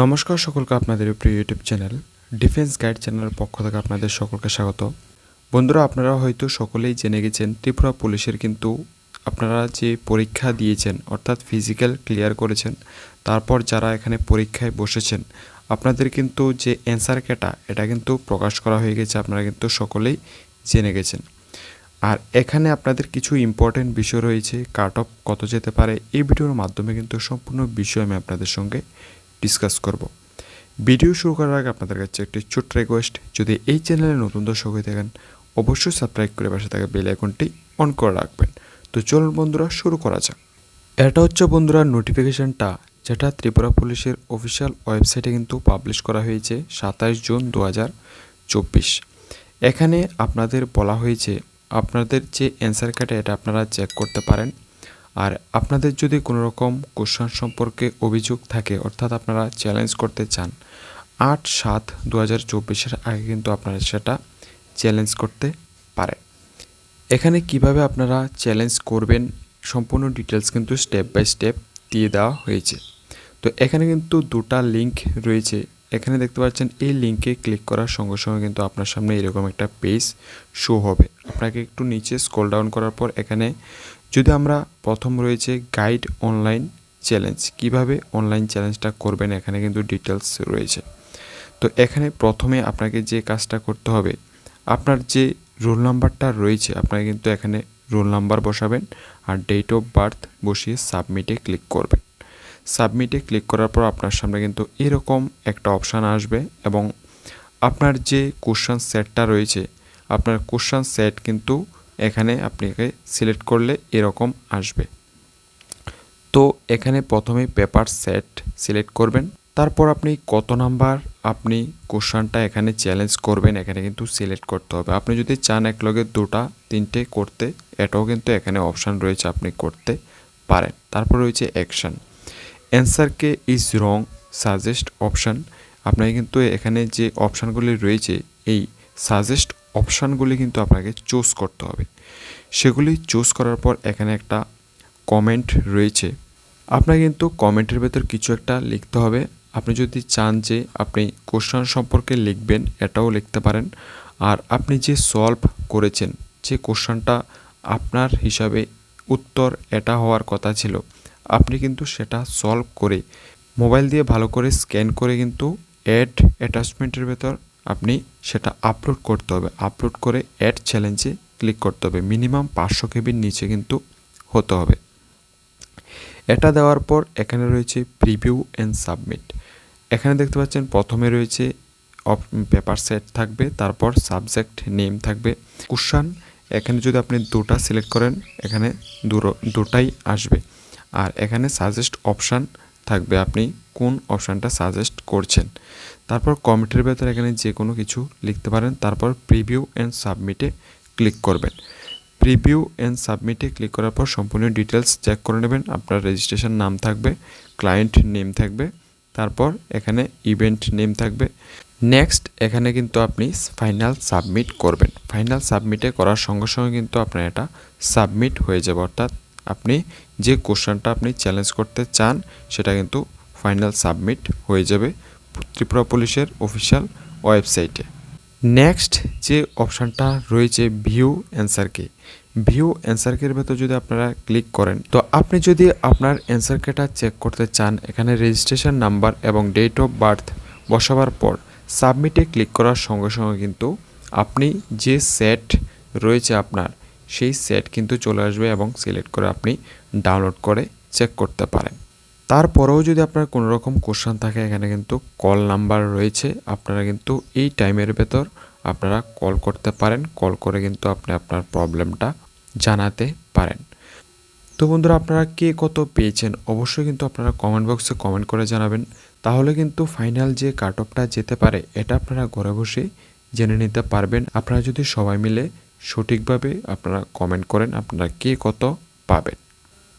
নমস্কার সকলকে আপনাদের প্রিয় ইউটিউব চ্যানেল ডিফেন্স গাইড চ্যানেলের পক্ষ থেকে আপনাদের সকলকে স্বাগত। বন্ধুরা, আপনারা হয়তো সকলেই জেনে গেছেন, ত্রিপুরা পুলিশের কিন্তু আপনারা যে পরীক্ষা দিয়েছেন, অর্থাৎ ফিজিক্যাল ক্লিয়ার করেছেন, তারপর যারা এখানে পরীক্ষায় বসেছেন, আপনাদের কিন্তু যে অ্যান্সার কেটা, এটা কিন্তু প্রকাশ করা হয়ে গেছে, আপনারা কিন্তু সকলেই জেনে গেছেন। আর এখানে আপনাদের কিছু ইম্পর্টেন্ট বিষয় রয়েছে, কাট অফ কত যেতে পারে, এই ভিডিওর মাধ্যমে কিন্তু সম্পূর্ণ বিষয় আমি আপনাদের সঙ্গে ডিসকাস করব। ভিডিও শুরু করার আগে আপনাদের কাছে একটি ছোট্ট রিকোয়েস্ট যদি এই চ্যানেলে নতুন দর্শক হয়ে থাকেন, অবশ্যই সাবস্ক্রাইব করে পাশে থাকা বেল আইকনটি অন করে রাখবেন। তো চলুন বন্ধুরা, শুরু করা যাক। এটা হচ্ছে বন্ধুরা নোটিফিকেশনটা যেটা ত্রিপুরা পুলিশের অফিসিয়াল ওয়েবসাইটে কিন্তু পাবলিশ করা হয়েছে সাতাশ জুন দু চব্বিশ। এখানে আপনাদের বলা হয়েছে, আপনাদের যে অ্যান্সার কার্ডে এটা আপনারা চেক করতে পারেন। আর আপনাদের যদি কোনো রকম কোশ্চান সম্পর্কে অভিযোগ থাকে, অর্থাৎ আপনারা চ্যালেঞ্জ করতে চান, আট সাত দু হাজার চব্বিশের আগে কিন্তু আপনারা সেটা চ্যালেঞ্জ করতে পারে এখানে কীভাবে আপনারা চ্যালেঞ্জ করবেন সম্পূর্ণ ডিটেলস কিন্তু স্টেপ বাই স্টেপ দিয়ে দেওয়া হয়েছে। তো এখানে কিন্তু দুটা লিঙ্ক রয়েছে। এখানে দেখতে পাচ্ছেন, এই লিঙ্কে ক্লিক করার সঙ্গে সঙ্গে কিন্তু আপনার সামনে এরকম একটা পেজ শো হবে। আপনাকে একটু নিচে স্ক্রল ডাউন করার পর এখানে যদি আমরা প্রথম রয়েছে গাইড অনলাইন চ্যালেঞ্জ কীভাবে অনলাইন চ্যালেঞ্জটা করবেন, এখানে কিন্তু ডিটেলস রয়েছে। তো এখানে প্রথমে আপনাকে যে কাজটা করতে হবে, আপনার যে রোল নাম্বারটা রয়েছে, আপনাকে কিন্তু এখানে রোল নাম্বার বসাবেন আর ডেট অফ বার্থ বসিয়ে সাবমিটে ক্লিক করবেন। সাবমিটে ক্লিক করার পর আপনার সামনে কিন্তু এরকম একটা অপশান আসবে এবং আপনার যে কোশ্চান সেটটা রয়েছে, আপনার কোশ্চান সেট কিন্তু এখানে আপনাকে সিলেক্ট করলে এরকম আসবে। তো এখানে প্রথমে পেপার সেট সিলেক্ট করবেন। তারপর আপনি কত নাম্বার আপনি কোশ্চানটা এখানে চ্যালেঞ্জ করবেন, এখানে কিন্তু সিলেক্ট করতে হবে। আপনি যদি চান এক লগে দুটা, তিনটে করতে, এটাও কিন্তু এখানে অপশান রয়েছে আপনি করতে পারেন। তারপর রয়েছে অ্যাকশান অ্যান্সারকে ইজ রং সাজেস্ট অপশান আপনাকে কিন্তু এখানে যে অপশানগুলি রয়েছে, এই সাজেস্ট অপশানগুলি কিন্তু আপনাকে চুজ করতে হবে। সেগুলি চুজ করার পর এখানে একটা কমেন্ট রয়েছে। আপনাকে কিন্তু কমেন্টের ভেতর কিছু একটা লিখতে হবে। আপনি যদি চান যে আপনি কোশ্চান সম্পর্কে লিখবেন, এটাও লিখতে পারেন। আর আপনি যে সলভ করেছেন, যে কোশ্চানটা আপনার হিসাবে উত্তর এটা হওয়ার কথা ছিল, আপনি কিন্তু সেটা সলভ করে মোবাইল দিয়ে ভালো করে স্ক্যান করে কিন্তু অ্যাড অ্যাটাচমেন্টের ভেতর আপনি সেটা আপলোড করতে হবে। আপলোড করে অ্যাড চ্যালেঞ্জে ক্লিক করতে হবে। মিনিমাম পাঁচশো কেবির নিচে কিন্তু হতে হবে। এটা দেওয়ার পর এখানে রয়েছে প্রিভিউ অ্যান্ড সাবমিট এখানে দেখতে পাচ্ছেন প্রথমে রয়েছে পেপার সেট থাকবে, তারপর সাবজেক্ট নেম থাকবে। কুশান এখানে যদি আপনি দুটা সিলেক্ট করেন, এখানে দুটাই আসবে। আর এখানে সাজেস্ট অপশান থাকবে আপনি কোন অপশানটা সাজেস্ট করছেন। তারপর কমিটির ভেতরে এখানে যে কোনো কিছু লিখতে পারেন, তারপর প্রিভিউ অ্যান্ড সাবমিটে ক্লিক করবেন। প্রিভিউ অ্যান্ড সাবমিটে ক্লিক করার পর সম্পূর্ণ ডিটেলস চেক করে নেবেন, আপনার রেজিস্ট্রেশন নাম থাকবে ক্লায়েন্ট নেম থাকবে, তারপর এখানে ইভেন্ট নেম থাকবে। নেক্সট এখানে কিন্তু আপনি ফাইনাল সাবমিট করবেন। ফাইনাল সাবমিটে করার সঙ্গে সঙ্গে কিন্তু আপনার এটা সাবমিট হয়ে যাবে, অর্থাৎ আপনি যে কোশ্চেনটা আপনি চ্যালেঞ্জ করতে চান, সেটা কিন্তু ফাইনাল সাবমিট হয়ে যাবে ত্রিপুরা পুলিশের অফিসিয়াল ওয়েবসাইটে নেক্সট যে অপশানটা রয়েছে ভিউ অ্যান্সারকে ভিউ অ্যান্সার অ্যান্সারকের ভেতর যদি আপনারা ক্লিক করেন, তো আপনি যদি আপনার অ্যান্সারকেটা চেক করতে চান, এখানে রেজিস্ট্রেশন নাম্বার এবং ডেট অফ বার্থ বসাবার পর সাবমিটে ক্লিক করার সঙ্গে সঙ্গে কিন্তু আপনি যে সেট রয়েছে আপনার সেই সেট কিন্তু চলে আসবে এবং সিলেক্ট করে আপনি ডাউনলোড করে চেক করতে পারেন। তারপরেও যদি আপনার কোনো রকম কোশ্চান থাকে, এখানে কিন্তু কল নাম্বার রয়েছে। আপনারা কিন্তু এই টাইমের ভেতর আপনারা কল করতে পারেন। কল করে কিন্তু আপনি আপনার প্রবলেমটা জানাতে পারেন। তো বন্ধুরা, আপনারা কে কত পেয়েছেন অবশ্যই কিন্তু আপনারা কমেন্ট বক্সে কমেন্ট করে জানাবেন। তাহলে কিন্তু ফাইনাল যে কাট অফটা যেতে পারে, এটা আপনারা ঘরে বসে জেনে নিতে পারবেন। আপনারা যদি সবাই মিলে সঠিকভাবে আপনারা কমেন্ট করেন, আপনারা কে কত পাবেন।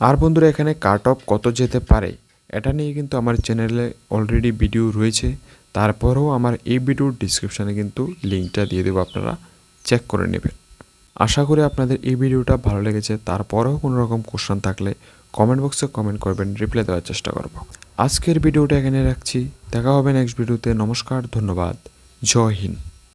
আর বন্ধুরা, এখানে কাট অফ কত যেতে পারে, এটা নিয়ে কিন্তু আমার চ্যানেলে অলরেডি ভিডিও রয়েছে। তারপরেও আমার এই ভিডিওর ডিসক্রিপশানে কিন্তু লিঙ্কটা দিয়ে দেবো, আপনারা চেক করে নেবেন। আশা করি আপনাদের এই ভিডিওটা ভালো লেগেছে। তারপরেও কোনো রকম কোশ্চেন থাকলে কমেন্ট বক্সে কমেন্ট করবেন রিপ্লাই দেওয়ার চেষ্টা করব। আজকের ভিডিওটা এখানে রাখছি। দেখা হবে নেক্সট ভিডিওতে নমস্কার, ধন্যবাদ। জয় হিন্দ।